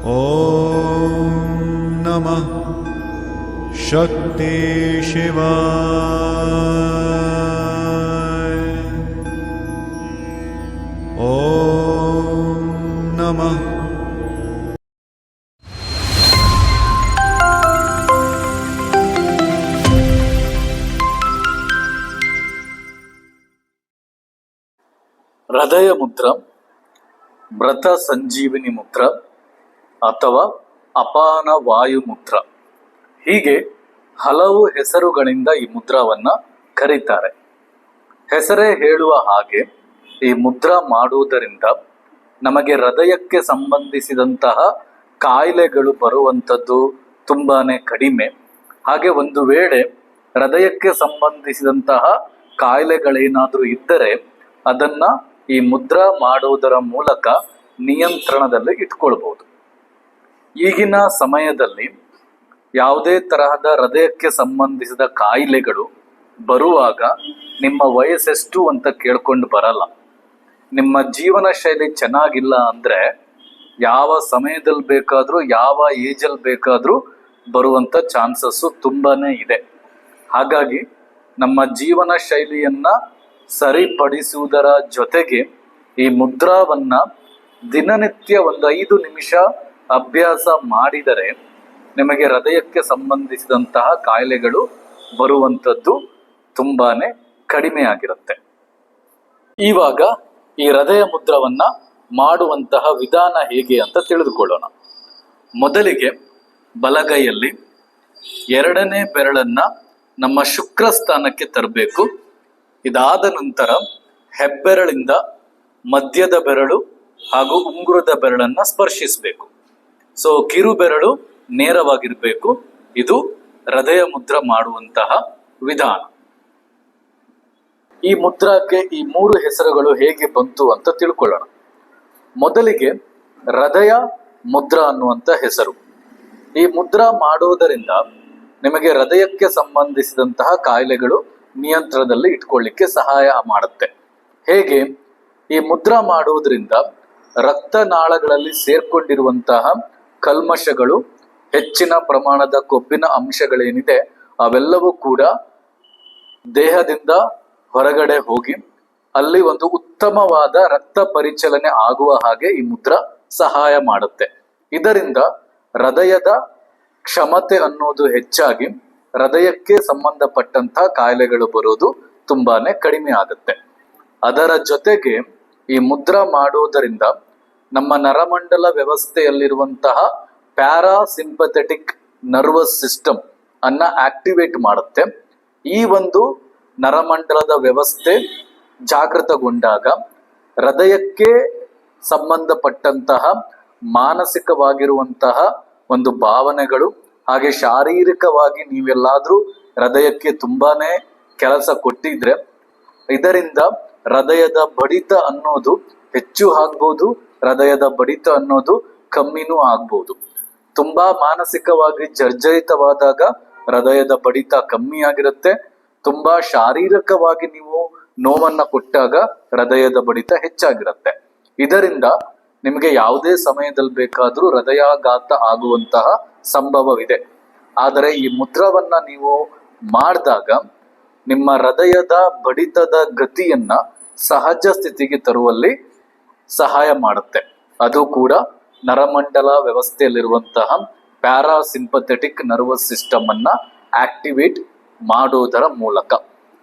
ॐ नमः शक्ति शिवाय। नमः। హృదయ ముద్ర వ్రత సంజీవిని ముద్ర ಅಥವಾ ಅಪಾನ ವಾಯು ಮುದ್ರ ಹೀಗೆ ಹಲವು ಹೆಸರುಗಳಿಂದ ಈ ಮುದ್ರಾವನ್ನ ಕರೀತಾರೆ. ಹೆಸರೇ ಹೇಳುವ ಹಾಗೆ ಈ ಮುದ್ರ ಮಾಡುವುದರಿಂದ ನಮಗೆ ಹೃದಯಕ್ಕೆ ಸಂಬಂಧಿಸಿದಂತಹ ಕಾಯಿಲೆಗಳು ಬರುವಂಥದ್ದು ತುಂಬಾನೇ ಕಡಿಮೆ. ಹಾಗೆ ಒಂದು ವೇಳೆ ಹೃದಯಕ್ಕೆ ಸಂಬಂಧಿಸಿದಂತಹ ಕಾಯಿಲೆಗಳೇನಾದರೂ ಇದ್ದರೆ ಅದನ್ನ ಈ ಮುದ್ರಾ ಮಾಡುವುದರ ಮೂಲಕ ನಿಯಂತ್ರಣದಲ್ಲಿ ಇಟ್ಕೊಳ್ಬಹುದು. ಈಗಿನ ಸಮಯದಲ್ಲಿ ಯಾವುದೇ ತರಹದ ಹೃದಯಕ್ಕೆ ಸಂಬಂಧಿಸಿದ ಕಾಯಿಲೆಗಳು ಬರುವಾಗ ನಿಮ್ಮ ವಯಸ್ಸೆಷ್ಟು ಅಂತ ಕೇಳ್ಕೊಂಡು ಬರಲ್ಲ. ನಿಮ್ಮ ಜೀವನ ಶೈಲಿ ಚೆನ್ನಾಗಿಲ್ಲ ಅಂದ್ರೆ ಯಾವ ಸಮಯದಲ್ಲಿ ಬೇಕಾದರೂ, ಯಾವ ಏಜಲ್ಲಿ ಬೇಕಾದರೂ ಬರುವಂಥ ಚಾನ್ಸಸ್ಸು ತುಂಬಾನೇ ಇದೆ. ಹಾಗಾಗಿ ನಮ್ಮ ಜೀವನ ಶೈಲಿಯನ್ನ ಸರಿಪಡಿಸುವುದರ ಜೊತೆಗೆ ಈ ಮುದ್ರಾವನ್ನ ದಿನನಿತ್ಯ ಒಂದು ಐದು ನಿಮಿಷ ಅಭ್ಯಾಸ ಮಾಡಿದರೆ ನಿಮಗೆ ಹೃದಯಕ್ಕೆ ಸಂಬಂಧಿಸಿದಂತಹ ಕಾಯಿಲೆಗಳು ಬರುವಂಥದ್ದು ತುಂಬಾನೇ ಕಡಿಮೆ ಆಗಿರುತ್ತೆ. ಇವಾಗ ಈ ಹೃದಯ ಮುದ್ರವನ್ನ ಮಾಡುವಂತಹ ವಿಧಾನ ಹೇಗೆ ಅಂತ ತಿಳಿದುಕೊಳ್ಳೋಣ. ಮೊದಲಿಗೆ ಬಲಗೈಯಲ್ಲಿ ಎರಡನೇ ಬೆರಳನ್ನ ನಮ್ಮ ಶುಕ್ರ ಸ್ಥಾನಕ್ಕೆ ತರಬೇಕು. ಇದಾದ ನಂತರ ಹೆಬ್ಬೆರಳಿಂದ ಮಧ್ಯದ ಬೆರಳು ಹಾಗೂ ಉಂಗುರದ ಬೆರಳನ್ನ ಸ್ಪರ್ಶಿಸಬೇಕು. ಸೊ ಕಿರು ಬೆರಳು ನೇರವಾಗಿರ್ಬೇಕು. ಇದು ಹೃದಯ ಮುದ್ರ ಮಾಡುವಂತಹ ವಿಧಾನ. ಈ ಮುದ್ರಾಕ್ಕೆ ಈ ಮೂರು ಹೆಸರುಗಳು ಹೇಗೆ ಬಂತು ಅಂತ ತಿಳ್ಕೊಳ್ಳೋಣ. ಮೊದಲಿಗೆ ಹೃದಯ ಮುದ್ರ ಅನ್ನುವಂತ ಹೆಸರು. ಈ ಮುದ್ರ ಮಾಡುವುದರಿಂದ ನಿಮಗೆ ಹೃದಯಕ್ಕೆ ಸಂಬಂಧಿಸಿದಂತಹ ಕಾಯಿಲೆಗಳು ನಿಯಂತ್ರಣದಲ್ಲಿ ಇಟ್ಕೊಳ್ಳಿಕ್ಕೆ ಸಹಾಯ ಮಾಡುತ್ತೆ. ಹೇಗೆ? ಈ ಮುದ್ರ ಮಾಡುವುದರಿಂದ ರಕ್ತನಾಳಗಳಲ್ಲಿ ಸೇರ್ಕೊಂಡಿರುವಂತಹ ಕಲ್ಮಶಗಳು, ಹೆಚ್ಚಿನ ಪ್ರಮಾಣದ ಕೊಬ್ಬಿನ ಅಂಶಗಳೇನಿದೆ, ಅವೆಲ್ಲವೂ ಕೂಡ ದೇಹದಿಂದ ಹೊರಗಡೆ ಹೋಗಿ ಅಲ್ಲಿ ಒಂದು ಉತ್ತಮವಾದ ರಕ್ತ ಪರಿಚಲನೆ ಆಗುವ ಹಾಗೆ ಈ ಮುದ್ರ ಸಹಾಯ ಮಾಡುತ್ತೆ. ಇದರಿಂದ ಹೃದಯದ ಕ್ಷಮತೆ ಅನ್ನೋದು ಹೆಚ್ಚಾಗಿ ಹೃದಯಕ್ಕೆ ಸಂಬಂಧಪಟ್ಟಂತ ಕಾಯಿಲೆಗಳು ಬರೋದು ತುಂಬಾನೇ ಕಡಿಮೆ ಆಗುತ್ತೆ. ಅದರ ಜೊತೆಗೆ ಈ ಮುದ್ರ ಮಾಡುವುದರಿಂದ ನಮ್ಮ ನರಮಂಡಲ ವ್ಯವಸ್ಥೆಯಲ್ಲಿರುವಂತಹ ಪ್ಯಾರಾಸಿಂಪಥೆಟಿಕ್ ನರ್ವಸ್ ಸಿಸ್ಟಮ್ ಅನ್ನ ಆಕ್ಟಿವೇಟ್ ಮಾಡುತ್ತೆ. ಈ ಒಂದು ನರಮಂಡಲದ ವ್ಯವಸ್ಥೆ ಜಾಗೃತಗೊಂಡಾಗ ಹೃದಯಕ್ಕೆ ಸಂಬಂಧಪಟ್ಟಂತಹ ಮಾನಸಿಕವಾಗಿರುವಂತಹ ಒಂದು ಭಾವನೆಗಳು ಹಾಗೆ ಶಾರೀರಿಕವಾಗಿ ನೀವೆಲ್ಲಾದ್ರೂ ಹೃದಯಕ್ಕೆ ತುಂಬಾನೇ ಕೆಲಸ ಕೊಟ್ಟಿದ್ರೆ ಇದರಿಂದ ಹೃದಯದ ಬಡಿತ ಅನ್ನೋದು ಹೆಚ್ಚು ಆಗ್ಬೋದು, ಹೃದಯದ ಬಡಿತ ಅನ್ನೋದು ಕಮ್ಮಿನೂ ಆಗ್ಬೋದು. ತುಂಬಾ ಮಾನಸಿಕವಾಗಿ ಜರ್ಜರಿತವಾದಾಗ ಹೃದಯದ ಬಡಿತ ಕಮ್ಮಿ ಆಗಿರುತ್ತೆ. ತುಂಬಾ ಶಾರೀರಿಕವಾಗಿ ನೀವು ನೋವನ್ನ ಕೊಟ್ಟಾಗ ಹೃದಯದ ಬಡಿತ ಹೆಚ್ಚಾಗಿರುತ್ತೆ. ಇದರಿಂದ ನಿಮಗೆ ಯಾವುದೇ ಸಮಯದಲ್ಲಿ ಬೇಕಾದರೂ ಹೃದಯಾಘಾತ ಆಗುವಂತಹ ಸಂಭವವಿದೆ. ಆದರೆ ಈ ಮುದ್ರವನ್ನ ನೀವು ಮಾಡಿದಾಗ ನಿಮ್ಮ ಹೃದಯದ ಬಡಿತದ ಗತಿಯನ್ನ ಸಹಜ ಸ್ಥಿತಿಗೆ ತರುವಲ್ಲಿ ಸಹಾಯ ಮಾಡುತ್ತೆ. ಅದು ಕೂಡ ನರಮಂಡಲ ವ್ಯವಸ್ಥೆಯಲ್ಲಿರುವಂತಹ ಪ್ಯಾರಾಸಿಂಪಥೆಟಿಕ್ ನರ್ವಸ್ ಸಿಸ್ಟಮ್ ಅನ್ನ ಆಕ್ಟಿವೇಟ್ ಮಾಡೋದರ ಮೂಲಕ.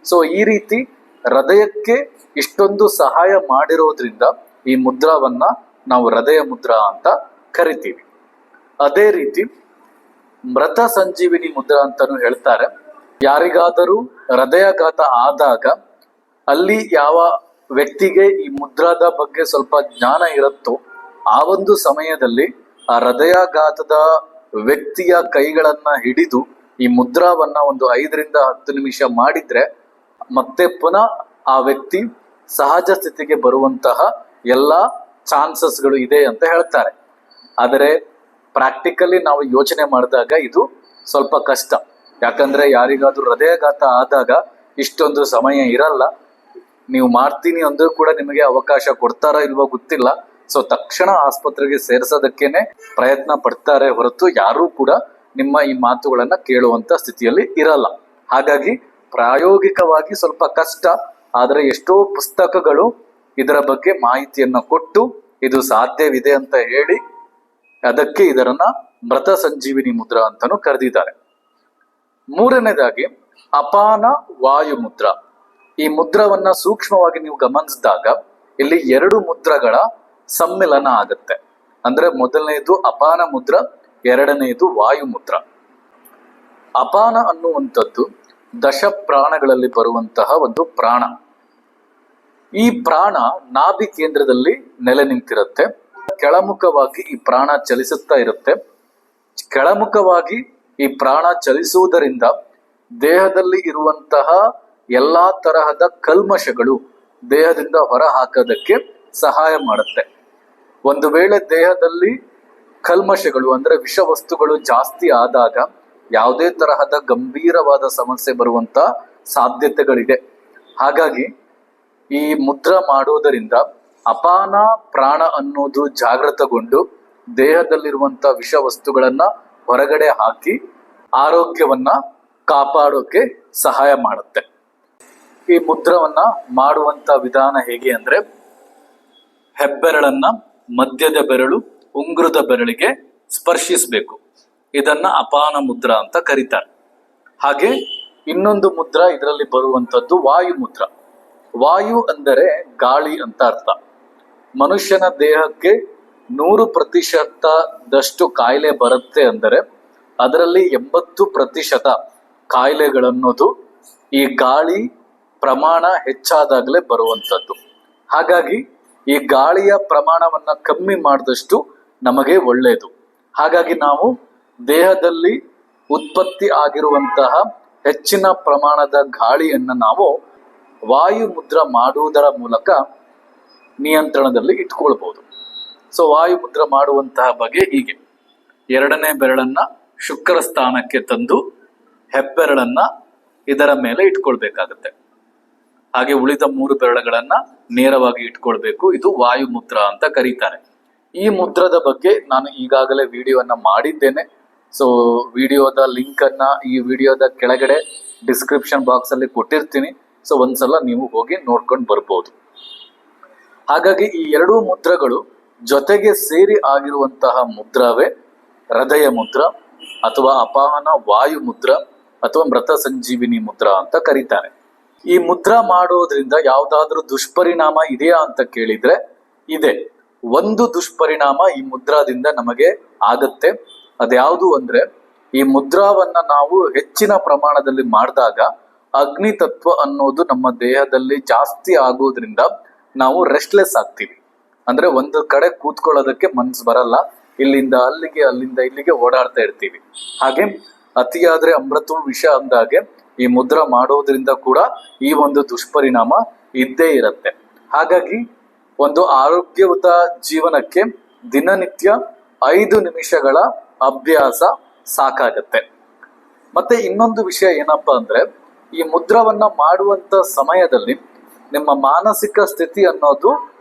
ಸೊ, ಈ ರೀತಿ ಹೃದಯಕ್ಕೆ ಇಷ್ಟೊಂದು ಸಹಾಯ ಮಾಡಿರೋದ್ರಿಂದ ಈ ಮುದ್ರಾವನ್ನ ನಾವು ಹೃದಯ ಮುದ್ರಾ ಅಂತ ಕರಿತೀವಿ. ಅದೇ ರೀತಿ ಮೃತ ಸಂಜೀವಿನಿ ಮುದ್ರಾ ಅಂತಾನು ಹೇಳ್ತಾರೆ. ಯಾರಿಗಾದರೂ ಹೃದಯಾಘಾತ ಆದಾಗ ಅಲ್ಲಿ ಯಾವ ವ್ಯಕ್ತಿಗೆ ಈ ಮುದ್ರಾದ ಬಗ್ಗೆ ಸ್ವಲ್ಪ ಜ್ಞಾನ ಇರುತ್ತೋ. ಆ ಒಂದು ಸಮಯದಲ್ಲಿ ಆ ಹೃದಯಾಘಾತದ ವ್ಯಕ್ತಿಯ ಕೈಗಳನ್ನ ಹಿಡಿದು ಈ ಮುದ್ರಾವನ್ನ ಒಂದು ಐದರಿಂದ ಹತ್ತು ನಿಮಿಷ ಮಾಡಿದ್ರೆ ಮತ್ತೆ ಪುನಃ ಆ ವ್ಯಕ್ತಿ ಸಹಜ ಸ್ಥಿತಿಗೆ ಬರುವಂತಹ ಎಲ್ಲ ಚಾನ್ಸಸ್ಗಳು ಇದೆ ಅಂತ ಹೇಳ್ತಾರೆ. ಆದರೆ ಪ್ರಾಕ್ಟಿಕಲಿ ನಾವು ಯೋಚನೆ ಮಾಡಿದಾಗ ಇದು ಸ್ವಲ್ಪ ಕಷ್ಟ. ಯಾಕಂದ್ರೆ ಯಾರಿಗಾದ್ರೂ ಹೃದಯಾಘಾತ ಆದಾಗ ಇಷ್ಟೊಂದು ಸಮಯ ಇರಲ್ಲ. ನೀವು ಮಾಡ್ತೀನಿ ಅಂದ್ರೂ ಕೂಡ ನಿಮಗೆ ಅವಕಾಶ ಕೊಡ್ತಾರಾ ಇಲ್ವೋ ಗೊತ್ತಿಲ್ಲ. ಸೊ ತಕ್ಷಣ ಆಸ್ಪತ್ರೆಗೆ ಸೇರಿಸೋದಕ್ಕೇನೆ ಪ್ರಯತ್ನ ಪಡ್ತಾರೆ ಹೊರತು ಯಾರೂ ಕೂಡ ನಿಮ್ಮ ಈ ಮಾತುಗಳನ್ನ ಕೇಳುವಂತ ಸ್ಥಿತಿಯಲ್ಲಿ ಇರಲ್ಲ. ಹಾಗಾಗಿ ಪ್ರಾಯೋಗಿಕವಾಗಿ ಸ್ವಲ್ಪ ಕಷ್ಟ, ಆದರೆ ಎಷ್ಟೋ ಪುಸ್ತಕಗಳು ಇದರ ಬಗ್ಗೆ ಮಾಹಿತಿಯನ್ನ ಕೊಟ್ಟು ಇದು ಸಾಧ್ಯವಿದೆ ಅಂತ ಹೇಳಿ ಅದಕ್ಕೆ ಇದರನ್ನ ಮೃತ ಸಂಜೀವಿನಿ ಮುದ್ರಾ ಅಂತಾನು ಕರೆದಿದ್ದಾರೆ. ಮೂರನೇದಾಗಿ, ಅಪಾನ ವಾಯು ಮುದ್ರಾ ಈ ಮುದ್ರವನ್ನ ಸೂಕ್ಷ್ಮವಾಗಿ ನೀವು ಗಮನಿಸಿದಾಗ ಇಲ್ಲಿ ಎರಡು ಮುದ್ರಗಳ ಸಮ್ಮಿಲನ ಆಗತ್ತೆ. ಅಂದ್ರೆ ಮೊದಲನೆಯದು ಅಪಾನ ಮುದ್ರ ಎರಡನೆಯದು ವಾಯು ಮುದ್ರ. ಅಪಾನ ಅನ್ನುವಂಥದ್ದು ದಶ ಪ್ರಾಣಗಳಲ್ಲಿ ಬರುವಂತಹ ಒಂದು ಪ್ರಾಣ. ಈ ಪ್ರಾಣ ನಾಭಿ ಕೇಂದ್ರದಲ್ಲಿ ನೆಲೆ ನಿಂತಿರುತ್ತೆ. ಕೆಳಮುಖವಾಗಿ ಈ ಪ್ರಾಣ ಚಲಿಸುತ್ತಾ ಇರುತ್ತೆ. ಕೆಳಮುಖವಾಗಿ ಈ ಪ್ರಾಣ ಚಲಿಸುವುದರಿಂದ ದೇಹದಲ್ಲಿ ಇರುವಂತಹ ಎಲ್ಲಾ ತರಹದ ಕಲ್ಮಶಗಳು ದೇಹದಿಂದ ಹೊರ ಹಾಕೋದಕ್ಕೆ ಸಹಾಯ ಮಾಡುತ್ತೆ. ಒಂದು ವೇಳೆ ದೇಹದಲ್ಲಿ ಕಲ್ಮಶಗಳು ಅಂದ್ರೆ ವಿಷವಸ್ತುಗಳು ಜಾಸ್ತಿ ಆದಾಗ ಯಾವುದೇ ತರಹದ ಗಂಭೀರವಾದ ಸಮಸ್ಯೆ ಬರುವಂತ ಸಾಧ್ಯತೆಗಳಿದೆ. ಹಾಗಾಗಿ ಈ ಮುದ್ರ ಮಾಡುವುದರಿಂದ ಅಪಾನ ಪ್ರಾಣ ಅನ್ನೋದು ಜಾಗೃತಗೊಂಡು ದೇಹದಲ್ಲಿರುವಂತ ವಿಷ ವಸ್ತುಗಳನ್ನ ಹೊರಗಡೆ ಹಾಕಿ ಆರೋಗ್ಯವನ್ನ ಕಾಪಾಡೋಕೆ ಸಹಾಯ ಮಾಡುತ್ತೆ. ಈ ಮುದ್ರವನ್ನ ಮಾಡುವಂತ ವಿಧಾನ ಹೇಗೆ ಅಂದ್ರೆ ಹೆಬ್ಬೆರಳನ್ನ ಮಧ್ಯದ ಬೆರಳು, ಉಂಗುರದ ಬೆರಳಿಗೆ ಸ್ಪರ್ಶಿಸಬೇಕು. ಇದನ್ನ ಅಪಾನ ಮುದ್ರ ಅಂತ ಕರೀತಾರೆ. ಹಾಗೆ ಇನ್ನೊಂದು ಮುದ್ರ ಇದರಲ್ಲಿ ಬರುವಂತದ್ದು ವಾಯು ಮುದ್ರ. ವಾಯು ಅಂದರೆ ಗಾಳಿ ಅಂತ ಅರ್ಥ. ಮನುಷ್ಯನ ದೇಹಕ್ಕೆ ನೂರು ಪ್ರತಿಶತದಷ್ಟು ಕಾಯಿಲೆ ಬರುತ್ತೆ ಅಂದರೆ ಅದರಲ್ಲಿ ಎಂಬತ್ತು ಪ್ರತಿಶತ ಕಾಯಿಲೆಗಳನ್ನೋದು ಈ ಗಾಳಿ ಪ್ರಮಾಣ ಹೆಚ್ಚಾದಾಗಲೇ ಬರುವಂಥದ್ದು. ಹಾಗಾಗಿ ಈ ಗಾಳಿಯ ಪ್ರಮಾಣವನ್ನು ಕಮ್ಮಿ ಮಾಡಿದಷ್ಟು ನಮಗೆ ಒಳ್ಳೆಯದು ಹಾಗಾಗಿ ನಾವು ದೇಹದಲ್ಲಿ ಉತ್ಪತ್ತಿ ಆಗಿರುವಂತಹ ಹೆಚ್ಚಿನ ಪ್ರಮಾಣದ ಗಾಳಿಯನ್ನು ನಾವು ವಾಯು ಮುದ್ರ ಮಾಡುವುದರ ಮೂಲಕ ನಿಯಂತ್ರಣದಲ್ಲಿ ಇಟ್ಕೊಳ್ಬಹುದು ಸೊ, ವಾಯು ಮುದ್ರ ಮಾಡುವಂತಹ ಬಗೆ ಹೀಗೆ. ಎರಡನೇ ಬೆರಳನ್ನ ಶುಕ್ರ ಸ್ಥಾನಕ್ಕೆ ತಂದು ಹೆಬ್ಬೆರಳನ್ನ ಇದರ ಮೇಲೆ ಇಟ್ಕೊಳ್ಬೇಕಾಗತ್ತೆ. ಹಾಗೆ ಉಳಿದ ಮೂರು ಬೆರಳುಗಳನ್ನ ನೇರವಾಗಿ ಇಟ್ಕೊಳ್ಬೇಕು. ಇದು ವಾಯು ಮುದ್ರ ಅಂತ ಕರೀತಾರೆ. ಈ ಮುದ್ರದ ಬಗ್ಗೆ ನಾನು ಈಗಾಗಲೇ ವಿಡಿಯೋನ ಮಾಡಿದ್ದೇನೆ. ಸೊ ವಿಡಿಯೋದ ಲಿಂಕ್ ಅನ್ನ ಈ ವಿಡಿಯೋದ ಕೆಳಗಡೆ ಡಿಸ್ಕ್ರಿಪ್ಷನ್ ಬಾಕ್ಸ್ ಅಲ್ಲಿ ಕೊಟ್ಟಿರ್ತೀನಿ. ಸೊ ಒಂದ್ಸಲ ನೀವು ಹೋಗಿ ನೋಡ್ಕೊಂಡು ಬರ್ಬೋದು. ಹಾಗಾಗಿ ಈ ಎರಡೂ ಮುದ್ರಗಳು ಜೊತೆಗೆ ಸೇರಿ ಆಗಿರುವಂತಹ ಮುದ್ರವೇ ಹೃದಯ ಮುದ್ರ ಅಥವಾ ಅಪಾಹನ ವಾಯು ಮುದ್ರ ಅಥವಾ ಮೃತ ಸಂಜೀವಿನಿ ಮುದ್ರ ಅಂತ ಕರೀತಾರೆ. ಈ ಮುದ್ರಾ ಮಾಡೋದ್ರಿಂದ ಯಾವ್ದಾದ್ರೂ ದುಷ್ಪರಿಣಾಮ ಇದೆಯಾ ಅಂತ ಕೇಳಿದ್ರೆ ಇದೆ. ಒಂದು ದುಷ್ಪರಿಣಾಮ ಈ ಮುದ್ರಾದಿಂದ ನಮಗೆ ಆಗತ್ತೆ. ಅದ್ಯಾವುದು ಅಂದ್ರೆ ಈ ಮುದ್ರಾವನ್ನ ನಾವು ಹೆಚ್ಚಿನ ಪ್ರಮಾಣದಲ್ಲಿ ಮಾಡಿದಾಗ ಅಗ್ನಿ ತತ್ವ ಅನ್ನೋದು ನಮ್ಮ ದೇಹದಲ್ಲಿ ಜಾಸ್ತಿ ಆಗೋದ್ರಿಂದ ನಾವು ರೆಸ್ಟ್ಲೆಸ್ ಆಗ್ತೀವಿ. ಅಂದ್ರೆ ಒಂದು ಕಡೆ ಕೂತ್ಕೊಳ್ಳೋದಕ್ಕೆ ಮನ್ಸು ಬರಲ್ಲ, ಇಲ್ಲಿಂದ ಅಲ್ಲಿಗೆ ಅಲ್ಲಿಂದ ಇಲ್ಲಿಗೆ ಓಡಾಡ್ತಾ ಇರ್ತೀವಿ. ಹಾಗೆ ಅತಿಯಾದ್ರೆ ಅಮೃತವು ವಿಷ ಅಂದಾಗೆ ಈ ಮುದ್ರ ಮಾಡೋದ್ರಿಂದ ಕೂಡ ಈ ಒಂದು ದುಷ್ಪರಿಣಾಮ ಇದ್ದೇ ಇರುತ್ತೆ. ಹಾಗಾಗಿ ಒಂದು ಆರೋಗ್ಯಯುತ ಜೀವನಕ್ಕೆ ದಿನನಿತ್ಯ ಐದು ನಿಮಿಷಗಳ ಅಭ್ಯಾಸ ಸಾಕಾಗತ್ತೆ. ಮತ್ತೆ ಇನ್ನೊಂದು ವಿಷಯ ಏನಪ್ಪಾ ಅಂದ್ರೆ, ಈ ಮುದ್ರವನ್ನ ಮಾಡುವಂತ ಸಮಯದಲ್ಲಿ ನಿಮ್ಮ ಮಾನಸಿಕ ಸ್ಥಿತಿ ಅನ್ನೋದು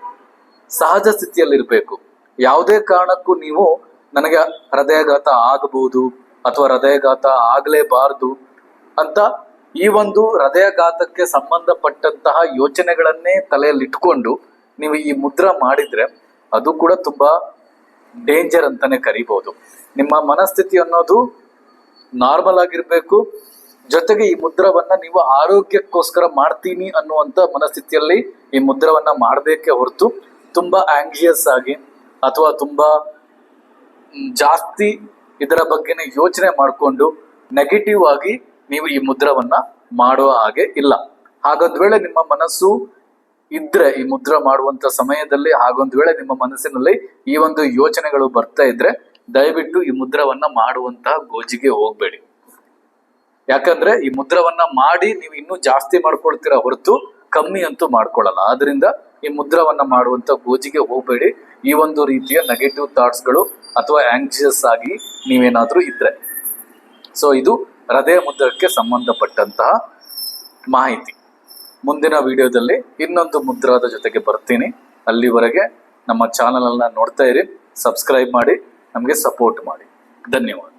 ಸಹಜ ಸ್ಥಿತಿಯಲ್ಲಿರಬೇಕು. ಯಾವುದೇ ಕಾರಣಕ್ಕೂ ನೀವು ನನಗೆ ಹೃದಯಘಾತ ಆಗಬಹುದು ಅಥವಾ ಹೃದಯಘಾತ ಆಗಲೇಬಾರದು ಅಂತ ಈ ಒಂದು ಹೃದಯಘಾತಕ್ಕೆ ಸಂಬಂಧಪಟ್ಟಂತಹ ಯೋಚನೆಗಳನ್ನೇ ತಲೆಯಲ್ಲಿಟ್ಕೊಂಡು ನೀವು ಈ ಮುದ್ರ ಮಾಡಿದ್ರೆ ಅದು ಕೂಡ ತುಂಬಾ ಡೇಂಜರ್ ಅಂತಾನೆ ಕರಿಬಹುದು. ನಿಮ್ಮ ಮನಸ್ಥಿತಿ ಅನ್ನೋದು ನಾರ್ಮಲ್ ಆಗಿರ್ಬೇಕು. ಜೊತೆಗೆ ಈ ಮುದ್ರವನ್ನ ನೀವು ಆರೋಗ್ಯಕ್ಕೋಸ್ಕರ ಮಾಡ್ತೀನಿ ಅನ್ನುವಂತ ಮನಸ್ಥಿತಿಯಲ್ಲಿ ಈ ಮುದ್ರವನ್ನ ಮಾಡಬೇಕೇ ಹೊರತು ತುಂಬಾ ಆಂಗ್ಷಿಯಸ್ ಆಗಿ ಅಥವಾ ತುಂಬಾ ಜಾಸ್ತಿ ಇದರ ಬಗ್ಗೆನೇ ಯೋಚನೆ ಮಾಡಿಕೊಂಡು ನೆಗೆಟಿವ್ ಆಗಿ ನೀವು ಈ ಮುದ್ರವನ್ನ ಮಾಡುವ ಹಾಗೆ ಇಲ್ಲ. ಹಾಗೊಂದು ವೇಳೆ ನಿಮ್ಮ ಮನಸ್ಸು ಇದ್ರೆ ಈ ಮುದ್ರ ಮಾಡುವಂತ ಸಮಯದಲ್ಲಿ ಹಾಗೊಂದು ವೇಳೆ ನಿಮ್ಮ ಮನಸ್ಸಿನಲ್ಲಿ ಈ ಒಂದು ಯೋಚನೆಗಳು ಬರ್ತಾ ಇದ್ರೆ ದಯವಿಟ್ಟು ಈ ಮುದ್ರವನ್ನ ಮಾಡುವಂತಹ ಗೋಜಿಗೆ ಹೋಗ್ಬೇಡಿ. ಯಾಕಂದ್ರೆ ಈ ಮುದ್ರವನ್ನ ಮಾಡಿ ನೀವು ಇನ್ನೂ ಜಾಸ್ತಿ ಮಾಡ್ಕೊಳ್ತೀರಾ ಹೊರತು ಕಮ್ಮಿ ಅಂತೂ ಮಾಡ್ಕೊಳ್ಳಲ್ಲ ಆದ್ರಿಂದ ಈ ಮುದ್ರವನ್ನ ಮಾಡುವಂತ ಗೋಜಿಗೆ ಹೋಗ್ಬೇಡಿ. ಈ ಒಂದು ರೀತಿಯ ನೆಗೆಟಿವ್ ಥಾಟ್ಸ್ಗಳು ಅಥವಾ ಆಂಗ್ಸಿಯಸ್ ಆಗಿ ನೀವೇನಾದ್ರೂ ಇದ್ರೆ. ಸೊ ಇದು ಹೃದಯ ಮುದ್ರಕ್ಕೆ ಸಂಬಂಧಪಟ್ಟಂತಹ ಮಾಹಿತಿ. ಮುಂದಿನ ವಿಡಿಯೋದಲ್ಲಿ ಇನ್ನೊಂದು ಮುದ್ರಾದ ಜೊತೆಗೆ ಬರ್ತೀನಿ. ಅಲ್ಲಿವರೆಗೆ ನಮ್ಮ ಚಾನಲನ್ನು ನೋಡ್ತಾ ಇರಿ ಸಬ್ಸ್ಕ್ರೈಬ್ ಮಾಡಿ, ನಮಗೆ ಸಪೋರ್ಟ್ ಮಾಡಿ. ಧನ್ಯವಾದ.